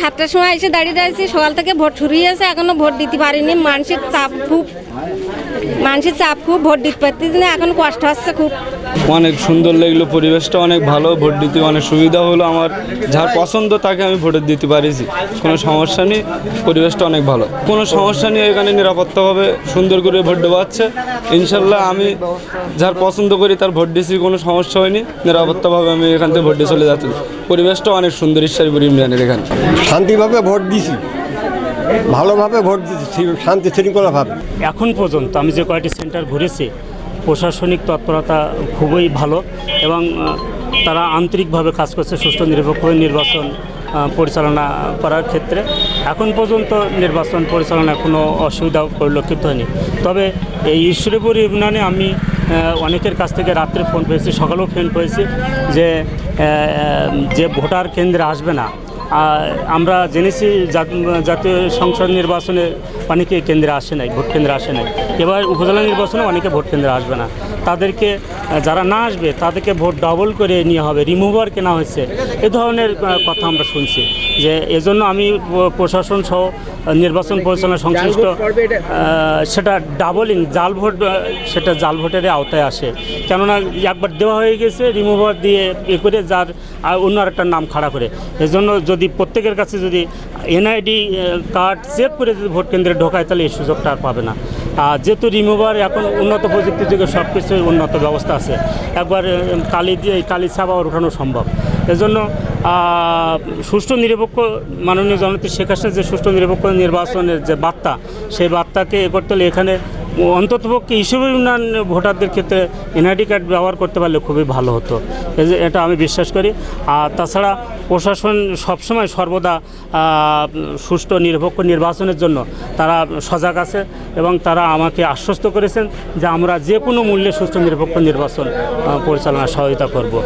সাতটার সময় এসে দাঁড়িয়ে আছি সকাল থেকে ভোট শুরু আছে এখনও ভোট দিতে পারিনি। মানুষের চাপ খুব মানুষের চাপ খুব ভোট দিতে পারতেছি না। এখন কষ্ট হচ্ছে খুব। অনেক সুন্দর লাগল পরিবেশটা অনেক ভালো ভোট দিতে অনেক সুবিধা হলো আমার। যার পছন্দ তাকে আমি ভোট দিতে পারিছি কোনো সমস্যা নেই পরিবেশটা অনেক ভালো। কোনো সমস্যা নেই এখানে নিরাপত্তাভাবে সুন্দর করে ভোট দেওয়া হচ্ছে। ইনশাল্লাহ আমি যার পছন্দ করি তার ভোট দিয়েছি কোনো সমস্যা হয়নি নিরাপত্তাভাবে আমি এখান থেকে ভোট দিয়ে চলে যাচ্ছি। পরিবেশটা অনেক সুন্দর ঈশ্বরপুর ইউনিয়নের এখানে। শান্তিভাবে ভোট দিছি ভালোভাবে ভোট দিছি শান্তি শৃঙ্খলাভাবে। এখন পর্যন্ত আমি যে কয়টি সেন্টার ঘুরেছি প্রশাসনিক তৎপরতা খুবই ভালো এবং তারা আন্তরিকভাবে কাজ করছে, সুষ্ঠু, নিরপেক্ষ নির্বাচন পরিচালনা করার ক্ষেত্রে। এখন পর্যন্ত নির্বাচন পরিচালনায় কোনো অসুবিধা পরিলক্ষিত হয়নি। তবে এই ঈশ্বরপুর ইউনিয়নে আমি অনেকের কাছ থেকে রাত্রে ফোন পেয়েছি, সকালেও ফোন পেয়েছি যে যে ভোটার কেন্দ্রে আসবে না আমরা জেনেছি জাতীয় সংসদ নির্বাচনে অনেকে কেন্দ্রে আসে নাই, ভোট কেন্দ্রে আসে নাই। এবার উপজেলা নির্বাচনে অনেকে ভোট কেন্দ্রে আসবে না। তাদেরকে যারা না আসবে তাদেরকে ভোট ডবল করে নিয়ে হবে রিমুভার কেনা হয়েছে। এ ধরনের কথা আমরা শুনছি। যে এজন্য আমি প্রশাসন সহ নির্বাচন পরিচালনা সংশ্লিষ্ট সেটা ডাবলিং জাল ভোট সেটা জাল ভোটের আওতায় আসে। কেননা একবার দেওয়া হয়ে গেছে রিমুভার দিয়ে এ করে যার অন্য আরেকটার নাম খাড়া করে। এজন্য যদি প্রত্যেকের কাছে যদি এনআইডি কার্ড সেভ করে যদি ভোট কেন্দ্রে ঢোকায় তাহলে এই সুযোগটা আর পাবে না। আর যেহেতু রিমুভার এখন উন্নত প্রযুক্তির যুগে সব কিছু উন্নত ব্যবস্থা আছে। একবার কালি দিয়ে কালি ছাপা ওঠানো সম্ভব। এজন্য সুষ্ঠু নিরপেক্ষ মাননীয় জনতা শেখ হাসিনার যে সুষ্ঠু নিরপেক্ষ নির্বাচনের যে বার্তা, সেই বার্তাকে এ করতে হলে এখানে অন্ততপক্ষে হিসেবে উন্নয়ন ভোটারদের ক্ষেত্রে এনআইডি কার্ড ব্যবহার করতে পারলে খুবই ভালো হতো। এটা আমি বিশ্বাস করি। আর তাছাড়া প্রশাসন সবসময় সর্বদা সুষ্ঠু নিরপেক্ষ নির্বাচনের জন্য তারা সজাগ আছে এবং তারা আমাকে আশ্বস্ত করেছেন যে আমরা যে কোনো মূল্যে সুষ্ঠু নিরপেক্ষ নির্বাচন আহ, পরিচালনার সহায়তা করব।